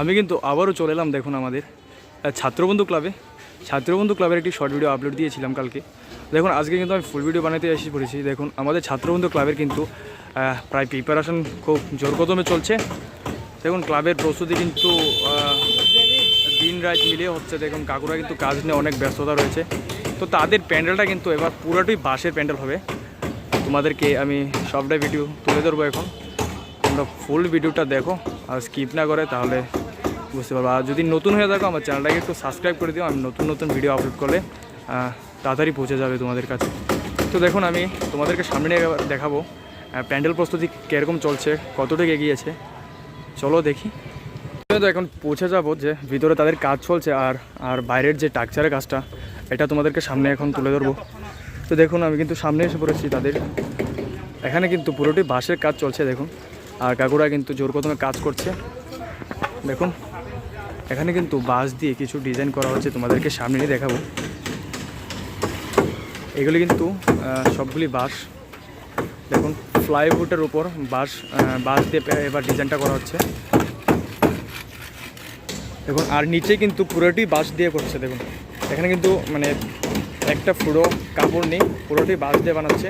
আমি কিন্তু আবারও চলে এলাম, দেখুন আমাদের ছাত্রবন্ধু ক্লাবে ছাত্রবন্ধু ক্লাবের একটি শর্ট ভিডিও আপলোড দিয়েছিলাম কালকে। দেখুন, আজকে কিন্তু আমি ফুল ভিডিও বানাতে এসে পড়েছি। দেখুন, আমাদের ছাত্রবন্ধু ক্লাবের কিন্তু প্রায় প্রিপারেশন খুব জোর কদমে চলছে। দেখুন ক্লাবের প্রস্তুতি কিন্তু দিন রাত মিলিয়ে হচ্ছে। দেখুন, কাকুরা কিন্তু কাজ নিয়ে অনেক ব্যস্ততা রয়েছে। তো তাদের প্যান্ডেলটা কিন্তু এবার পুরোটাই বাঁশের প্যান্ডেল হবে। তোমাদেরকে আমি সবটাই ভিডিও তুলে ধরবো এখন। তোমরা ফুল ভিডিওটা দেখো আর স্কিপ না করে তাহলে বুঝতে পারব। আর যদি নতুন হয়ে থাকো, আমার চ্যানেলটাকে একটু সাবস্ক্রাইব করে দিও। আমি নতুন নতুন ভিডিও আপলোড করলে তাড়াতাড়ি পৌঁছে যাবে তোমাদের কাছে। তো দেখুন, আমি তোমাদেরকে সামনে দেখাবো প্যান্ডেল প্রস্তুতি কীরকম চলছে, কতটুকু এগিয়েছে চলো দেখি। তো এখন পৌঁছে যাব যে ভিতরে তাদের কাজ চলছে আর আর বাইরের যে টাকচারের কাজটা, এটা তোমাদেরকে সামনে এখন তুলে ধরবো। তো দেখুন, আমি কিন্তু সামনে এসে পড়েছি তাদের। এখানে কিন্তু পুরোটি বাঁশের কাজ চলছে, দেখুন। আর কাকুরা কিন্তু জোর কদমে কাজ করছে। দেখুন, এখানে কিন্তু বাঁশ দিয়ে কিছু ডিজাইন করা হচ্ছে, তোমাদেরকে সামনে নিয়ে দেখাবো। এগুলি কিন্তু সবগুলি বাঁশ। দেখুন ফ্লাইউডের উপর বাঁশ বাঁশ দিয়ে এবার ডিজাইনটা করা হচ্ছে। দেখুন, আর নিচে কিন্তু পুরোটি বাঁশ দিয়ে করছে, দেখুন। এখানে কিন্তু মানে একটা পুরো কাপড় নেই, পুরোটি বাঁশ দিয়ে বানাচ্ছে।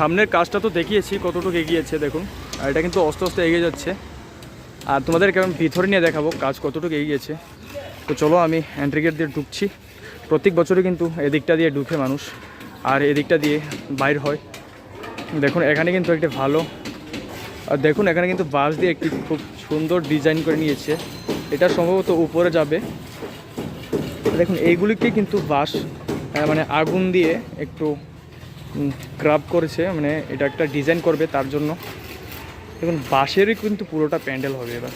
সামনের কাজটা তো দেখিয়েছি কতটুকু এগিয়েছে দেখুন। আর এটা কিন্তু আস্তে আস্তে এগিয়ে যাচ্ছে। আর তোমাদেরকে আমি ভিতরে নিয়ে দেখাবো কাজ কতটুকু এগিয়েছে। তো চলো আমি এন্ট্রি গেট দিয়ে ঢুকছি। প্রত্যেক বছরই কিন্তু এদিকটা দিয়ে ঢুকে মানুষ আর এদিকটা দিয়ে বাইর হয়। দেখুন এখানে কিন্তু একটি ভালো আর দেখুন এখানে কিন্তু বাঁশ দিয়ে একটি খুব সুন্দর ডিজাইন করে নিয়েছে। এটা সম্ভবত উপরে যাবে। দেখুন এইগুলিকে কিন্তু আহ, মানে আগুন দিয়ে একটু ক্রাব করেছে মানে এটা একটা ডিজাইন করবে তার জন্য। দেখুন, বাঁশেরই কিন্তু পুরোটা প্যান্ডেল হবে এবার।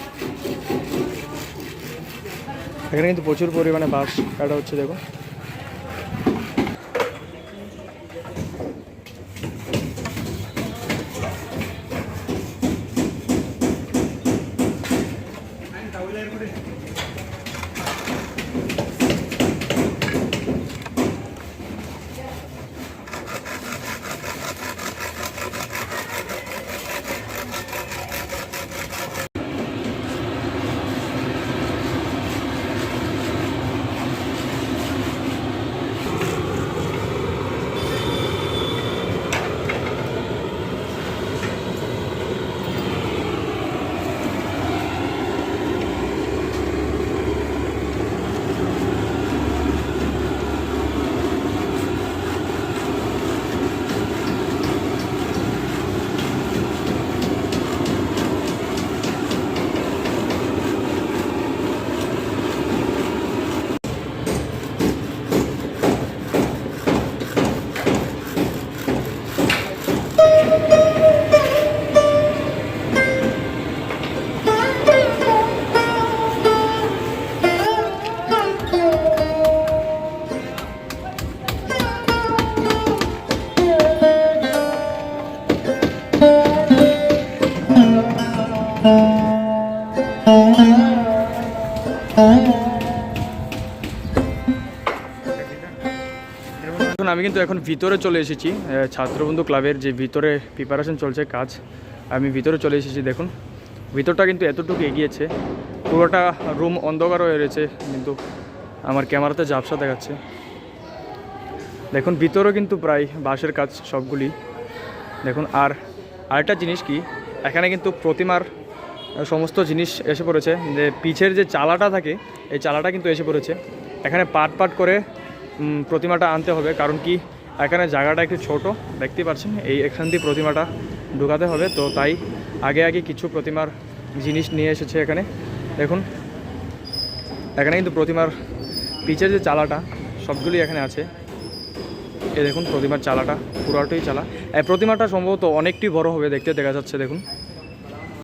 এখানে কিন্তু প্রচুর পরিমাণে বাঁশ কাটা হচ্ছে এখন আমি কিন্তু এখন ভিতরে চলে এসেছি ছাত্রবন্ধু ক্লাবের যে ভিতরে প্রিপারেশন চলছে কাজ, আমি ভিতরে চলে এসেছি, দেখুন। ভিতরটা কিন্তু এতটুকু এগিয়েছে, পুরোটা রুম অন্ধকার হয়ে রয়েছে, কিন্তু আমার ক্যামেরাতে ঝাপসা দেখাচ্ছে। দেখুন, ভিতরেও কিন্তু প্রায় বাঁশের কাজ সবগুলি। দেখুন, আর আরেকটা জিনিস কি, এখানে কিন্তু প্রতিমার সমস্ত জিনিস এসে পড়েছে। যে পিছের যে চালাটা থাকে, এই চালাটা কিন্তু এসে পড়েছে। এখানে পাট পাট করে প্রতিমাটা আনতে হবে। কারণ কি? এখানে জায়গাটা একটু ছোট দেখতে পাচ্ছেন? এই এখান দিয়ে প্রতিমাটা ঢুকাতে হবে। তো তাই আগে আগে কিছু প্রতিমার জিনিস নিয়ে এসেছে এখানে। দেখুন, এখানে কিন্তু প্রতিমার পিছের যে চালাটা সবগুলি এখানে আছে। এ দেখুন, প্রতিমার চালাটা, পুরোটাই চালা। এই প্রতিমাটা সম্ভবত অনেকটি বড় হবে, দেখতে দেখা যাচ্ছে, দেখুন।